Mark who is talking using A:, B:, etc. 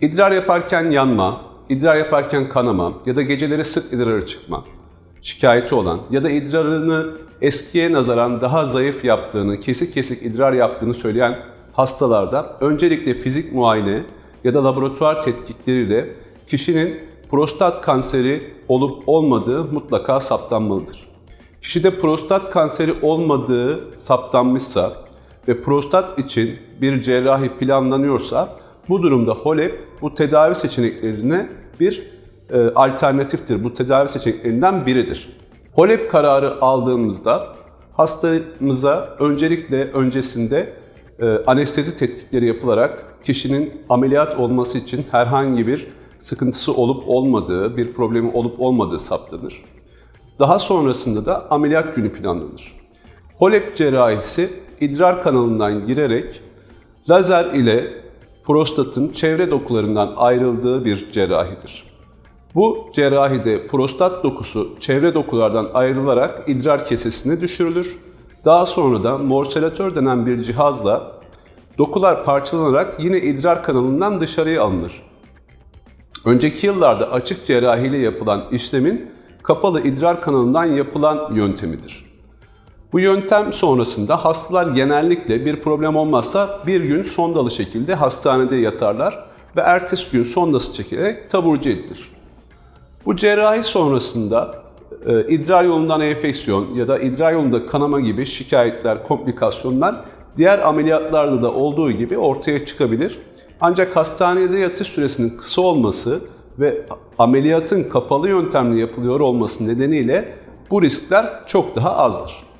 A: İdrar yaparken yanma, idrar yaparken kanama ya da geceleri sık idrarı çıkma şikayeti olan ya da idrarını eskiye nazaran daha zayıf yaptığını, kesik kesik idrar yaptığını söyleyen hastalarda öncelikle fizik muayene ya da laboratuvar tetkikleriyle kişinin prostat kanseri olup olmadığı mutlaka saptanmalıdır. Kişide prostat kanseri olmadığı saptanmışsa ve prostat için bir cerrahi planlanıyorsa bu durumda HOLEP bu tedavi seçeneklerine bir e, alternatiftir. Bu tedavi seçeneklerinden biridir. HOLEP kararı aldığımızda hastamıza öncelikle öncesinde e, anestezi tetkikleri yapılarak kişinin ameliyat olması için herhangi bir sıkıntısı olup olmadığı, bir problemi olup olmadığı saptanır. Daha sonrasında da ameliyat günü planlanır. HOLEP cerrahisi idrar kanalından girerek lazer ile prostatın çevre dokularından ayrıldığı bir cerrahidir. Bu cerrahide prostat dokusu çevre dokulardan ayrılarak idrar kesesine düşürülür. Daha sonra da morselatör denen bir cihazla dokular parçalanarak yine idrar kanalından dışarıya alınır. Önceki yıllarda açık cerrahiyle yapılan işlemin kapalı idrar kanalından yapılan yöntemidir. Bu yöntem sonrasında hastalar genellikle bir problem olmazsa bir gün sondalı şekilde hastanede yatarlar ve ertesi gün sondası çekilerek taburcu edilir. Bu cerrahi sonrasında e, idrar yolundan enfeksiyon ya da idrar yolunda kanama gibi şikayetler, komplikasyonlar diğer ameliyatlarda da olduğu gibi ortaya çıkabilir. Ancak hastanede yatış süresinin kısa olması ve ameliyatın kapalı yöntemle yapılıyor olması nedeniyle bu riskler çok daha azdır.